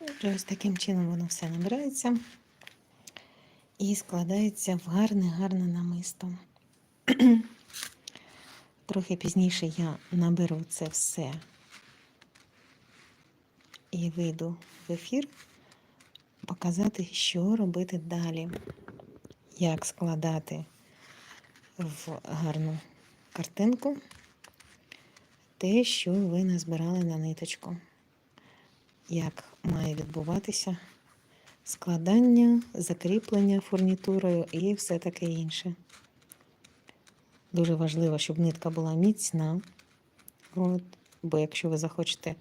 Отже, ось таким чином воно все набирається і складається в гарне-гарне намисто. Трохи пізніше я наберу це все і вийду в ефір показати, що робити далі, як складати в гарну картинку те, що ви назбирали на ниточку, як має відбуватися складання, закріплення фурнітурою і все таке інше. Дуже важливо, щоб нитка була міцна. От, бо якщо ви захочете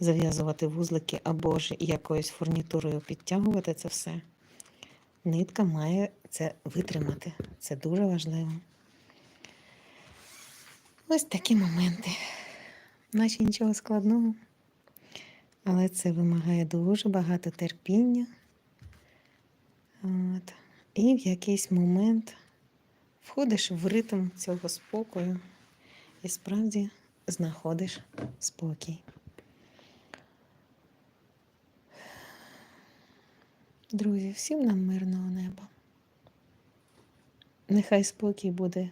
зав'язувати вузлики або ж якоюсь фурнітурою підтягувати це все, нитка має це витримати. Це дуже важливо. Ось такі моменти. Наче нічого складного, але це вимагає дуже багато терпіння. От. І в якийсь момент входиш в ритм цього спокою і справді знаходиш спокій. Друзі, всім нам мирного неба. Нехай спокій буде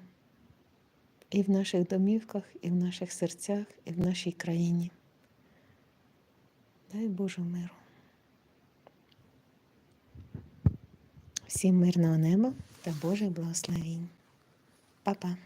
і в наших домівках, і в наших серцях, і в нашій країні. Дай Божу миру. Всім мирного неба та Божих благословінь. Па-па.